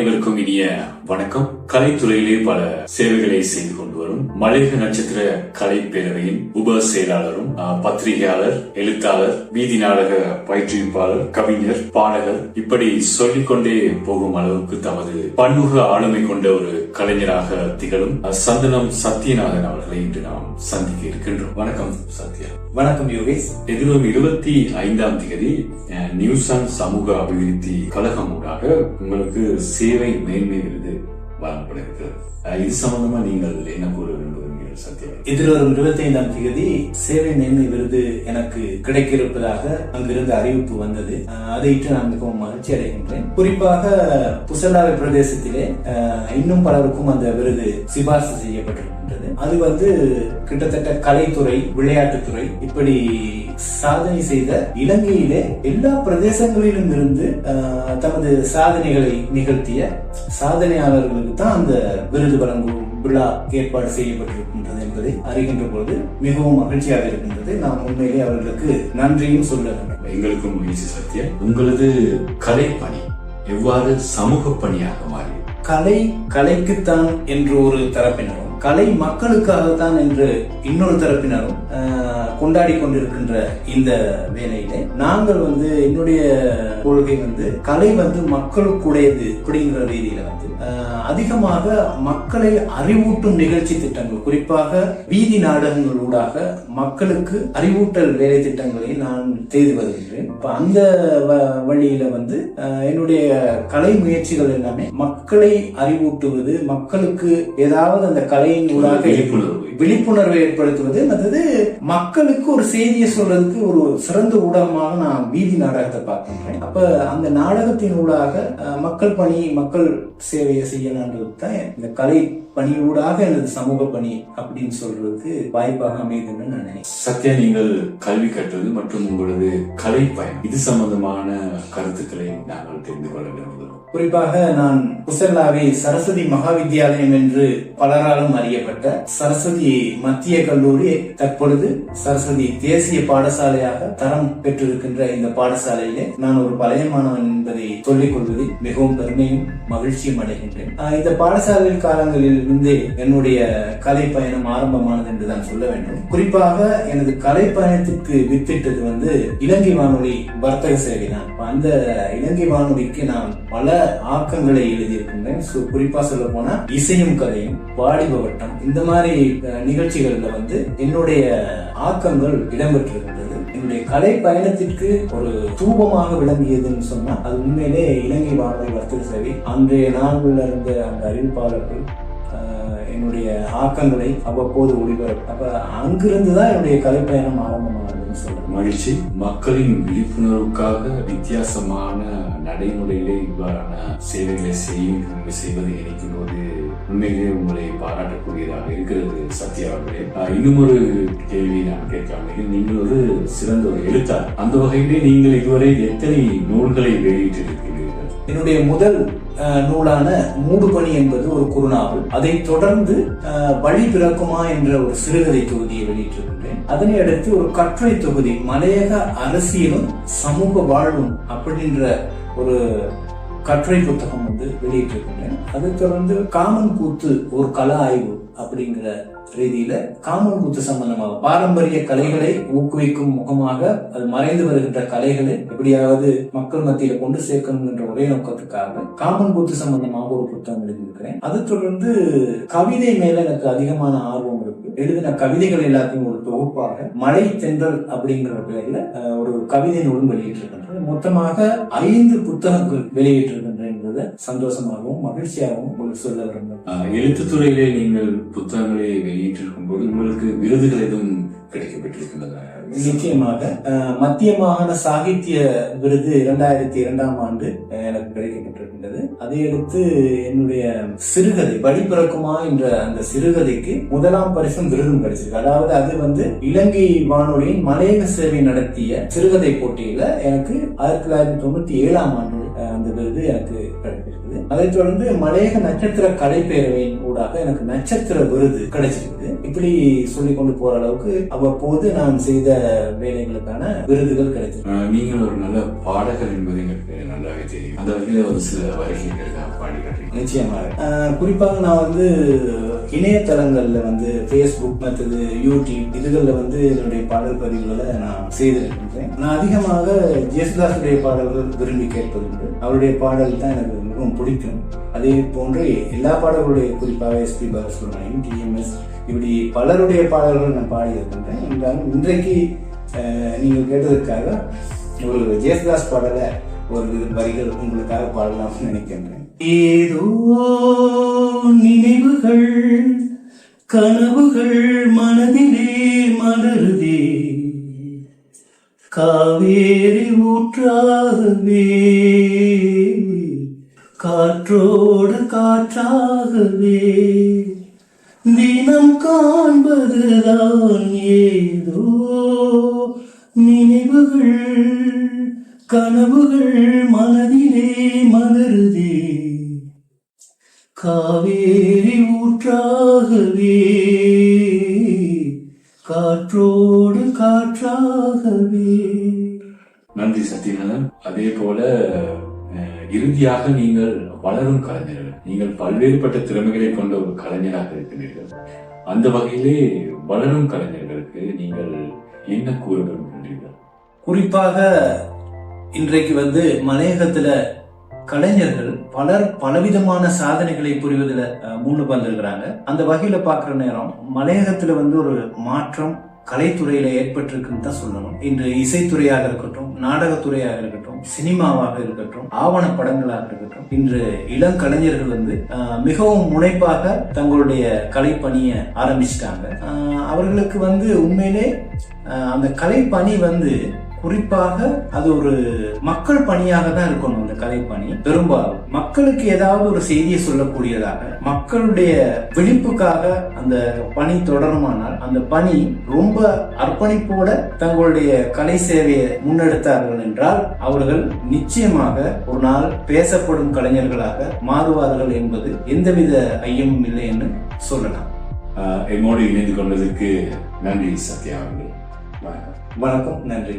அனைவருக்கும் இனிய வணக்கம். கலைத்துறையிலே பல சேவைகளை செய்து கொண்டு வரும் மலையக நட்சத்திர கலை பேரவையின் உப செயலாளரும் பத்திரிகையாளர் எழுத்தாளர் வீதி நாடக பயிற்றுவிப்பாளர் கவிஞர் பாடகர் இப்படி சொல்லிக்கொண்டே போகும் அளவுக்கு தமது பன்முக ஆளுமை கொண்ட ஒரு கலைஞராக திகழும் சந்தனம் சத்யநாதன் அவர்களை இன்று நாம் சந்திக்க இருக்கின்றோம். வணக்கம் சத்யா. வணக்கம் யோகேஷ். எதிர்வரும் இருபத்தி ஐந்தாம் தேதி ஆன் சமூக அபிவிருத்தி கழகம் ஊடாக உங்களுக்கு சேவை மேன்மை விருது வழங்கப்படுகிறது இது சம்பந்தமா நீங்கள் என்ன கூற வேண்டும் சத்யா எதிர்வரும் இருபத்தி ஐந்தாம் தேதி சேவை மேன்மை விருது எனக்கு கிடைக்க இருப்பதாக அங்கிருந்து அறிவிப்பு வந்தது. அதை அதையிட்டு நான் மிகவும் மகிழ்ச்சி அடைகின்றேன். குறிப்பாக புசல்லாவை பிரதேசத்திலே இன்னும் பலருக்கும் அந்த விருது சிபார்சு செய்யப்பட்டிருக்கின்றது. அது வந்து கிட்டத்தட்ட கலைத்துறை விளையாட்டுத்துறை இப்படி சாதனை செய்த இலங்கையிலே எல்லா பிரதேசங்களிலும் இருந்து தமது சாதனைகளை நிகழ்த்திய சாதனையாளர்களுக்கு தான் அந்த விருது வழங்கும் விழா ஏற்பாடு செய்யப்பட்டிருக்கின்றது என்பதை அறிகின்ற பொழுது மிகவும் மகிழ்ச்சியாக இருக்கின்றது. நான் உண்மையிலே அவர்களுக்கு நன்றியும் சொல்ல வேண்டும். எங்களுக்கும் மகிழ்ச்சி சத்யா. உங்களது கலை பணி எவ்வாறு சமூக பணியாக மாறியது? கலை கலைக்குத்தான் என்று ஒரு தரப்பினரும் கலை மக்களுக்காகத்தான் என்று இன்னொரு தரப்பினரும் கொண்டாடி கொண்டிருக்கின்ற இந்த வேலையில நாங்கள் வந்து என்னுடைய கொள்கை வந்து கலை வந்து மக்களுக்குடையது அப்படிங்கிற ரீதியில வந்து அதிகமாக மக்களை அறிவூட்டும் நிகழ்ச்சி திட்டங்கள் குறிப்பாக வீதி நாடகங்களூடாக மக்களுக்கு அறிவூட்டல் வேலை திட்டங்களை நான் செய்து வருகின்றேன். இப்போ அந்த வ- வழியில வந்து என்னுடைய கலை முயற்சிகள் எல்லாமே மக்களை அறிவூட்டுவது மக்களுக்கு ஏதாவது அந்த கலை கலையின் ஊடாக விழிப்புணர்வு. விழிப்புணர்வை ஏற்படுத்துவது மற்றது மக்களுக்கு ஒரு செய்தியை சொல்றதுக்கு ஒரு சிறந்த ஊடகமாக நான் வீதி நாடகத்தை பார்க்கின்றேன் அப்ப அந்த நாடகத்தின் ஊடாக மக்கள் பணி மக்கள் சேவையை செய்யலான்றது தான் இந்த கலை பணியூடாக எனது சமூக பணி அப்படின்னு சொல்றதுக்கு வாய்ப்பாக அமையுதுன்னு நான் நினைக்கிறேன். சத்யா நீங்கள் கல்வி கற்றது மற்றும் உங்களது கலை பயணம் இது சம்பந்தமான கருத்துக்களை நாங்கள் தெரிந்து கொள்ள விரும்புகிறோம். குறிப்பாக நான் புசல்லாவை சரஸ்வதி மகா வித்தியாலயம் என்று பலராலும் அறியப்பட்ட சரஸ்வதி மத்திய கல்லூரி தற்பொழுது சரஸ்வதி தேசிய பாடசாலையாக தரம் பெற்றிருக்கின்ற இந்த பாடசாலையிலே நான் ஒரு பழைய மாணவன் என்பதை சொல்லிக் கொள்வதில் மிகவும் பெருமையும் மகிழ்ச்சியும் அடைகின்றேன். இந்த பாடசாலையில் காலங்களில் இருந்தே என்னுடைய கலை பயணம் ஆரம்பமானது என்று தான் சொல்ல வேண்டும். குறிப்பாக எனது கலை பயணத்திற்கு வித்திட்டது வந்து இலங்கை வானொலி வர்த்தக சேவை தான். அந்த இலங்கை வானொலிக்கு நான் பல ஆக்கங்களை எழுதியிருக்கின்றேன். குறிப்பா சொல்ல போனா இசையும் கதையும் வட்டம். இந்த மாதிரி நிகழ்ச்சிகளில் நிகழ்ச்சிகள்ல வந்து என்னுடைய ஆக்கங்கள் இடம்பெற்றிருக்கின்றது என்னுடைய கலை பயணத்திற்கு ஒரு தூபமாக விளங்கியதுன்னு சொன்னா அது உண்மையிலே இலங்கை வானொலி வர்த்தக சேவை அன்றைய நாளில் இருந்த அந்த அறிவிப்பாளர்கள் என்னுடைய ஆக்கங்களை அவ்வப்போது ஒளிபரப்பு அப்ப அங்கிருந்து தான் என்னுடைய கலை பயணம் சொல்றேன் மகிழ்ச்சி. மக்களின் விழிப்புணர்வுக்காக வித்தியாசமான நடைமுறையிலே இவ்வாறான சேவைகளை செய்யும் செய்வதை நினைக்கும் போது உண்மையிலே உங்களை பாராட்டக்கூடியதாக இருக்கிறது சத்யா அவர்களே. இன்னும் ஒரு கேள்வி நான் கேட்கலாம். நீங்கள் ஒரு சிறந்த ஒரு எழுத்தாளர். அந்த வகையிலே நீங்கள் இதுவரை எத்தனை நூல்களை வெளியிட்டிருக்கிறீர்கள்? என்னுடைய முதல் நூலான மூடுபனி என்பது ஒரு குறுநாவல். அதை தொடர்ந்து வழி பிறக்குமா என்ற ஒரு சிறுகதை தொகுதியை வெளியிட்டிருக்கின்றேன் அதனை அடுத்து ஒரு கட்டுரை தொகுதி மலையக அரசியலும் சமூக வாழ்வும் அப்படின்ற ஒரு கட்டுரை புத்தகம் வந்து வெளியிட்டிருக்கின்றேன் அதை தொடர்ந்து காமன் கூத்து ஒரு கலா ஆய்வு அப்படிங்கிற ரீதியில காமன் கூத்து சம்பந்தமாக பாரம்பரிய கலைகளை ஊக்குவிக்கும் முகமாக அது மறைந்து வருகின்ற கலைகளை எப்படியாவது மக்கள் மத்தியில கொண்டு சேர்க்கணும் என்ற ஒரே நோக்கத்துக்காக காமன் கூத்து சம்பந்தமாக ஒரு புத்தகம் எழுதியிருக்கிறேன். அது தொடர்ந்து கவிதை மேல எனக்கு அதிகமான ஆர்வம் இருக்கு. எழுதின கவிதைகள் எல்லாத்தையும் ஒரு தொகுப்பாக மழை தென்றல் அப்படிங்கிற பெயர்ல ஒரு கவிதை நூலும் வெளியிட்டிருக்கின்றது மொத்தமாக ஐந்து புத்தகங்கள் வெளியிட்டிருக்கின்றன. சந்தோஷமாகவும் மகிழ்ச்சியாகவும் உங்களுக்கு சொல்ல விரும்புகிறேன். எழுத்துத்துறையிலே நீங்கள் புத்தகங்களை வெளியிட்டிருக்கும் போது உங்களுக்கு விருதுகள் எதுவும் கிடைக்கப்பட்டிருக்கின்றன? நிச்சயமாக மத்திய மாகாண சாகித்ய விருது இரண்டாயிரத்தி இரண்டாம் ஆண்டு எனக்கு கிடைக்கப்பட்டிருக்கின்றது. அதையடுத்து என்னுடைய சிறுகதை வழி பிறக்குமா என்ற அந்த சிறுகதைக்கு முதலாம் பரிசும் விருதும் கிடைச்சிருக்கு. அதாவது அது வந்து இலங்கை வானொலியின் மலையக சேவை நடத்திய சிறுகதை போட்டியில எனக்கு ஆயிரத்தி தொள்ளாயிரத்தி தொண்ணூத்தி ஏழாம் ஆண்டு அந்த விருது எனக்கு கிடைச்சிருக்குது அதைத் தொடர்ந்து மலையக நட்சத்திர கலைப்பேரவையின் ஊடாக எனக்கு நட்சத்திர விருது கிடைச்சிருக்குது இப்படி சொல்லி கொண்டு போற அளவுக்கு அவ்வப்போது நான் செய்த வேலைகளுக்கான விருதுகள் கிடைத்தது. நீங்கள் ஒரு நல்ல பாடகர் என்பது எங்களுக்கு நல்லாவே தெரியும். அந்த வகையில் ஒரு சில வரிகளுக்காக பாடி நிச்சயமாக. குறிப்பாக நான் வந்து இணையதளங்கள்ல வந்து ஃபேஸ்புக் மற்றது யூடியூப் இதுகளில் வந்து என்னுடைய பாடல் பதிவுகளை நான் செய்திருக்கின்றேன். நான் அதிகமாக ஜேசுதாஸுடைய பாடல்கள் விரும்பி கேட்பதுண்டு அவருடைய பாடல் தான் எனக்கு மிகவும் பிடிக்கும். அதே போன்று எல்லா பாடல்களுடைய குறிப்பாக எஸ்பி பாலசுப்ரமணியம் டிஎம்எஸ் இப்படி பலருடைய பாடல்கள் நான் பாடியிருக்கின்றேன். என்றாலும் இன்றைக்கு ஆஹ் நீங்கள் கேட்டதற்காக ஒரு ஜெயசுதாஸ் பாடலை ஒரு வரிகள் உங்களுக்காக பாடலாம்னு நினைக்கின்றேன். ஏதோ நினைவுகள் கனவுகள் மனதிலே மலருதே. காவேரி ஊற்றாகவே காற்றோடு காற்றாகவே. தினம் காண்பதுதான் ஏதோ நினைவுகள் கனவுகள் மனதிலே மலருதே. காவேரி ஊற்றாகவே காற்றோடு காற்றாகவே. நன்றி சத்யநாதன். அதே போல இறுதியாக நீங்கள் வளரும் கலைஞர்கள் நீங்கள் பல்வேறுபட்ட திறமைகளை கொண்ட ஒரு கலைஞராக இருக்கிறீர்கள் அந்த வகையிலே வளரும் கலைஞர்களுக்கு நீங்கள் என்ன கூற விரும்புகிறீர்கள் குறிப்பாக இன்றைக்கு வந்து மலையகத்துல கலைஞர்கள் பலர் பலவிதமான சாதனைகளை புரிவதில் முன்னு வந்திருக்கிறாங்க. அந்த வகையில பார்க்குற நேரம் மலையகத்துல வந்து ஒரு மாற்றம் கலைத்துறையில் ஏற்பட்டிருக்குன்னு தான் சொல்லணும். இன்று இசைத்துறையாக இருக்கட்டும் நாடகத்துறையாக இருக்கட்டும் சினிமாவாக இருக்கட்டும் ஆவண படங்களாக இருக்கட்டும் இன்று இளம் கலைஞர்கள் வந்து மிகவும் முனைப்பாக தங்களுடைய கலைப்பணியை ஆரம்பிச்சிட்டாங்க. அவர்களுக்கு வந்து உண்மையிலே அந்த கலைப்பணி வந்து குறிப்பாக அது ஒரு மக்கள் பணியாக தான் இருக்கணும் அந்த கலைப்பணி பெரும்பாலும் மக்களுக்கு ஏதாவது ஒரு செய்தியை சொல்லக்கூடியதாக மக்களுடைய விழிப்புக்காக அந்த பணி தொடருமானால் அந்த பணி ரொம்ப அர்ப்பணிப்போட தங்களுடைய கலை சேவையை முன்னெடுத்தார்கள் என்றால் அவர்கள் நிச்சயமாக ஒரு நாள் பேசப்படும் கலைஞர்களாக மாறுவார்கள் என்பது எந்தவித ஐயமும் இல்லை என்று சொல்லலாம். என்னோடு இணைந்து கொண்டதற்கு நன்றி சத்யா அவர்கள். வணக்கம். நன்றி.